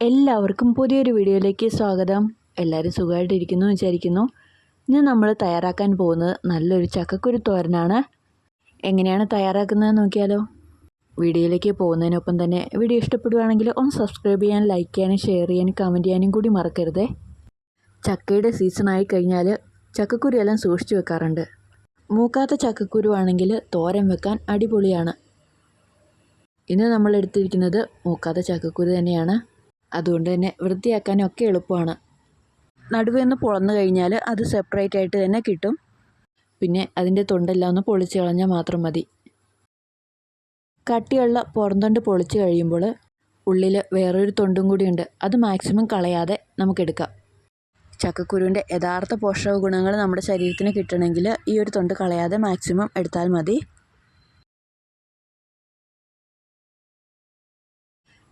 എല്ലാവർക്കും പുതിയൊരു വീഡിയോയിലേക്ക് സ്വാഗതം. എല്ലാവരും സുഖമായിട്ടിരിക്കുന്നു വിചാരിക്കുന്നു. ഇന്ന് നമ്മൾ തയ്യാറാക്കാൻ പോകുന്നത് നല്ലൊരു ചക്കക്കുരു തോരനാണ്. എങ്ങനെയാണ് തയ്യാറാക്കുന്നത് നോക്കിയാലോ? വീഡിയോയിലേക്ക് പോകുന്നതിനൊപ്പം തന്നെ വീഡിയോ ഇഷ്ടപ്പെടുകയാണെങ്കിൽ ഒന്ന് സബ്സ്ക്രൈബ് ചെയ്യാൻ ലൈക്ക് ചെയ്യാനും ഷെയർ ചെയ്യാനും കമന്റ് ചെയ്യാനും കൂടി മറക്കരുതേ. ചക്കയുടെ സീസണായി കഴിഞ്ഞാൽ ചക്കക്കുരു എല്ലാം സൂക്ഷിച്ചു വെക്കാറുണ്ട്. മൂക്കാത്ത ചക്കക്കുരു ആണെങ്കിൽ തോരൻ വെക്കാൻ അടിപൊളിയാണ്. ഇന്ന് നമ്മൾ എടുത്തിരിക്കുന്നത് മൂക്കാത്ത ചക്കക്കുരു തന്നെയാണ്. അതുകൊണ്ട് തന്നെ വൃത്തിയാക്കാനൊക്കെ എളുപ്പമാണ്. നടുവെന്ന് പൊളന്നു കഴിഞ്ഞാൽ അത് സെപ്പറേറ്റ് ആയിട്ട് തന്നെ കിട്ടും. പിന്നെ അതിന്റെ തൊണ്ടെല്ലാം ഒന്ന് പൊളിച്ച് കളഞ്ഞാൽ മാത്രം മതി. കട്ടിയുള്ള പുറന്തൊണ്ട് പൊളിച്ച് കഴിയുമ്പോൾ ഉള്ളിൽ വേറൊരു തൊണ്ടും കൂടിയുണ്ട് അത് മാക്സിമം കളയാതെ നമുക്കെടുക്കാം ചക്കക്കുരുവിന്റെ യഥാർത്ഥ പോഷക ഗുണങ്ങൾ നമ്മുടെ ശരീരത്തിന് കിട്ടണമെങ്കിൽ ഈ ഒരു തൊണ്ട് കളയാതെ മാക്സിമം എടുത്താൽ മതി.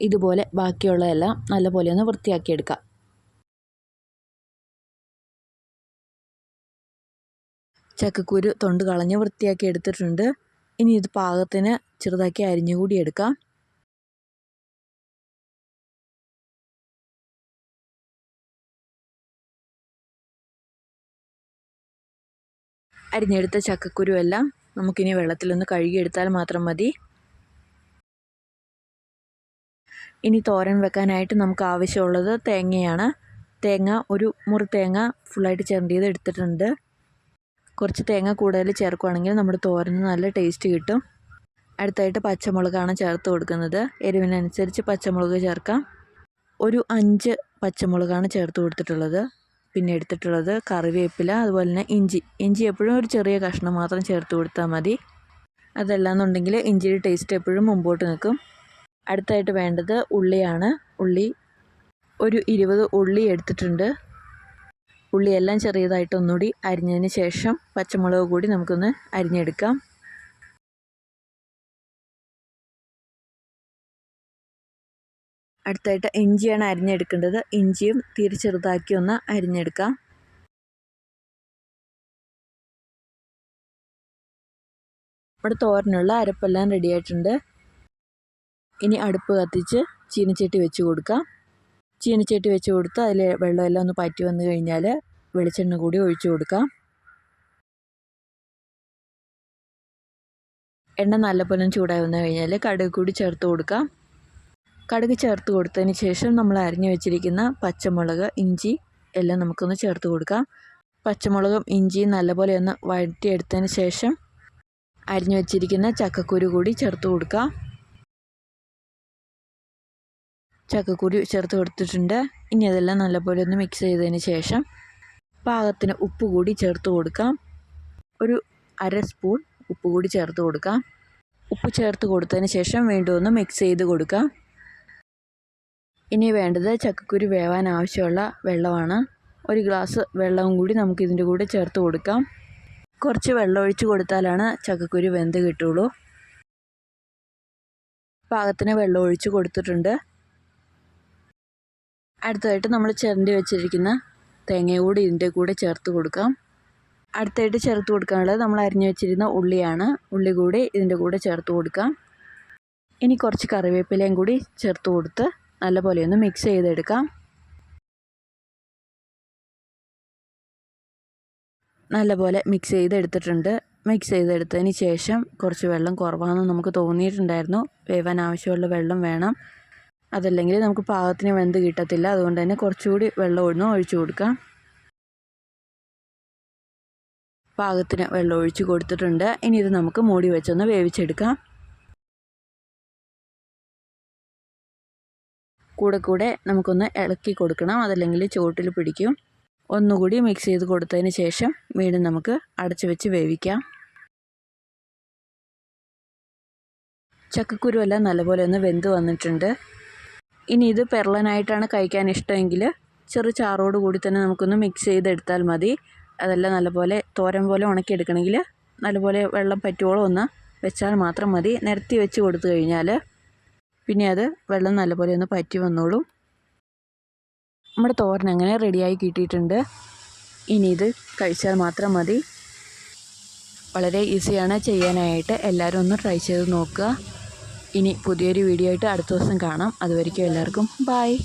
ഇതുപോലെ ബാക്കിയുള്ളതെല്ലാം നല്ലപോലെ ഒന്ന് വൃത്തിയാക്കിയെടുക്കുക ചക്കക്കുരു തൊണ്ട് കളഞ്ഞ് വൃത്തിയാക്കി എടുത്തിട്ടുണ്ട് ഇനി ഇത് പാകത്തിന് ചെറുതാക്കി അരിഞ്ഞുകൂടി എടുക്കാം. അരിഞ്ഞെടുത്ത ചക്കക്കുരു എല്ലാം നമുക്കിനി വെള്ളത്തിലൊന്ന് കഴുകിയെടുത്താൽ മാത്രം മതി. ഇനി തോരൻ വെക്കാനായിട്ട് നമുക്ക് ആവശ്യമുള്ളത് തേങ്ങയാണ്. തേങ്ങ ഒരു മുറി തേങ്ങ ഫുള്ളായിട്ട് ചിരണ്ടിയത് എടുത്തിട്ടുണ്ട്. കുറച്ച് തേങ്ങ കൂടുതൽ ചേർക്കുകയാണെങ്കിൽ നമ്മുടെ തോരന് നല്ല ടേസ്റ്റ് കിട്ടും. അടുത്തായിട്ട് പച്ചമുളകാണ് ചേർത്ത് കൊടുക്കുന്നത്. എരിവിനനുസരിച്ച് പച്ചമുളക് ചേർക്കാം. ഒരു അഞ്ച് പച്ചമുളകാണ് ചേർത്ത് കൊടുത്തിട്ടുള്ളത്. പിന്നെ എടുത്തിട്ടുള്ളത് കറിവേപ്പില അതുപോലെ തന്നെ ഇഞ്ചി. ഇഞ്ചി എപ്പോഴും ഒരു ചെറിയ കഷ്ണം മാത്രം ചേർത്ത് കൊടുത്താൽ മതി. അതല്ലാന്നുണ്ടെങ്കിൽ ഇഞ്ചിയുടെ ടേസ്റ്റ് എപ്പോഴും മുമ്പോട്ട് നിൽക്കും. അടുത്തായിട്ട് വേണ്ടത് ഉള്ളിയാണ്. ഉള്ളി ഒരു ഇരുപത് ഉള്ളി എടുത്തിട്ടുണ്ട്. ഉള്ളിയെല്ലാം ചെറിയതായിട്ട് ഒന്നുകൂടി അരിഞ്ഞതിന് ശേഷം പച്ചമുളക് കൂടി നമുക്കൊന്ന് അരിഞ്ഞെടുക്കാം. അടുത്തായിട്ട് ഇഞ്ചിയാണ് അരിഞ്ഞെടുക്കേണ്ടത്. ഇഞ്ചിയും തീരെ ചെറുതാക്കി ഒന്ന് അരിഞ്ഞെടുക്കാം. ഇവിടെ തോരനുള്ള അരപ്പെല്ലാം റെഡി ആയിട്ടുണ്ട്. ഇനി അടുപ്പ് കത്തിച്ച് ചീനച്ചട്ടി വെച്ച് കൊടുക്കാം. ചീനച്ചട്ടി വെച്ച് കൊടുത്ത് അതിൽ വെള്ളമെല്ലാം ഒന്ന് പറ്റി വന്നു കഴിഞ്ഞാൽ വെളിച്ചെണ്ണ കൂടി ഒഴിച്ചു കൊടുക്കാം. എണ്ണ നല്ലപോലെ ചൂടായി വന്നു കഴിഞ്ഞാൽ കടുക് കൂടി ചേർത്ത് കൊടുക്കാം. കടുക് ചേർത്ത് കൊടുത്തതിന് ശേഷം നമ്മൾ അരിഞ്ഞു വെച്ചിരിക്കുന്ന പച്ചമുളക് ഇഞ്ചി എല്ലാം നമുക്കൊന്ന് ചേർത്ത് കൊടുക്കാം. പച്ചമുളകും ഇഞ്ചിയും നല്ലപോലെ ഒന്ന് വഴറ്റിയെടുത്തതിന് ശേഷം അരിഞ്ഞു വെച്ചിരിക്കുന്ന ചക്കക്കുരു കൂടി ചേർത്ത് കൊടുക്കാം. ചക്കക്കുരു ചേർത്ത് കൊടുത്തിട്ടുണ്ട്. ഇനി അതെല്ലാം നല്ലപോലെ ഒന്ന് മിക്സ് ചെയ്തതിന് ശേഷം പാകത്തിന് ഉപ്പ് കൂടി ചേർത്ത് കൊടുക്കാം. ഒരു അര സ്പൂൺ ഉപ്പ് കൂടി ചേർത്ത് കൊടുക്കാം. ഉപ്പ് ചേർത്ത് കൊടുത്തതിന് ശേഷം വീണ്ടും ഒന്ന് മിക്സ് ചെയ്ത് കൊടുക്കാം. ഇനി വേണ്ടത് ചക്കക്കുരു വേവാൻ ആവശ്യമുള്ള വെള്ളമാണ്. ഒരു ഗ്ലാസ് വെള്ളവും കൂടി നമുക്ക് ഇതിന്റെ കൂടെ ചേർത്ത് കൊടുക്കാം. കുറച്ച് വെള്ളം ഒഴിച്ച് കൊടുത്താലാണ് ചക്കക്കുരു വെന്ത് കിട്ടുള്ളൂ. പാകത്തിന് വെള്ളം ഒഴിച്ച് കൊടുത്തിട്ടുണ്ട്. അടുത്തതായിട്ട് നമ്മൾ ചിരണ്ടി വെച്ചിരിക്കുന്ന തേങ്ങയും കൂടി ഇതിന്റെ കൂടെ ചേർത്ത് കൊടുക്കാം. അടുത്തായിട്ട് ചേർത്ത് കൊടുക്കാനുള്ളത് നമ്മൾ അരിഞ്ഞു വെച്ചിരുന്ന ഉള്ളിയാണ്. ഉള്ളി കൂടി ഇതിന്റെ കൂടെ ചേർത്ത് കൊടുക്കാം. ഇനി കുറച്ച് കറിവേപ്പിലയും കൂടി ചേർത്ത് കൊടുത്ത് നല്ലപോലെ ഒന്ന് മിക്സ് ചെയ്തെടുക്കാം. നല്ലപോലെ മിക്സ് ചെയ്തെടുത്തിട്ടുണ്ട്. മിക്സ് ചെയ്തെടുത്തതിന് ശേഷം കുറച്ച് വെള്ളം കുറവാണെന്ന് നമുക്ക് തോന്നിയിട്ടുണ്ടായിരുന്നു. വേവാൻ ആവശ്യമുള്ള വെള്ളം വേണം. അതല്ലെങ്കിൽ നമുക്ക് പാകത്തിന് വെന്ത് കിട്ടത്തില്ല. അതുകൊണ്ട് തന്നെ കുറച്ചുകൂടി വെള്ളം ഒന്ന് ഒഴിച്ചു കൊടുക്കാം പാകത്തിന് വെള്ളം ഒഴിച്ചു കൊടുത്തിട്ടുണ്ട്. ഇനി ഇത് നമുക്ക് മൂടി വെച്ചൊന്ന് വേവിച്ചെടുക്കാം. കൂടെ കൂടെ നമുക്കൊന്ന് ഇളക്കി കൊടുക്കണം. അതല്ലെങ്കിൽ ചുവട്ടിൽ പിടിക്കും. ഒന്നുകൂടി മിക്സ് ചെയ്ത് കൊടുത്തതിന് ശേഷം വീണ്ടും നമുക്ക് അടച്ചു വെച്ച് വേവിക്കാം. ചക്കക്കുരു എല്ലാം നല്ലപോലെ ഒന്ന് വെന്ത് വന്നിട്ടുണ്ട്. ഇനി ഇത് പെർളനായിട്ടാണ് കഴിക്കാൻ ഇഷ്ടമെങ്കിൽ ചെറു ചാറോട് കൂടി തന്നെ നമുക്കൊന്ന് മിക്സ് ചെയ്തെടുത്താൽ മതി. അതെല്ലാം നല്ലപോലെ തോരൻ പോലെ ഉണക്കിയെടുക്കണമെങ്കിൽ നല്ലപോലെ വെള്ളം പറ്റുവോളം ഒന്ന് വെച്ചാൽ മാത്രം മതി. നിരത്തി വെച്ച് കൊടുത്തു കഴിഞ്ഞാൽ പിന്നെ അത് വെള്ളം നല്ലപോലെ ഒന്ന് പറ്റി വന്നോളും. നമ്മുടെ തോരൻ അങ്ങനെ റെഡിയായി കിട്ടിയിട്ടുണ്ട്. ഇനി ഇത് കഴിച്ചാൽ മാത്രം മതി. വളരെ ഈസിയാണ് ചെയ്യാനായിട്ട്. എല്ലാവരും ഒന്ന് ട്രൈ ചെയ്ത് നോക്കുക. ഇനി പുതിയൊരു വീഡിയോ ആയിട്ട് അടുത്ത ദിവസം കാണാം. അതുവരെയ്ക്കും എല്ലാവർക്കും ബായ്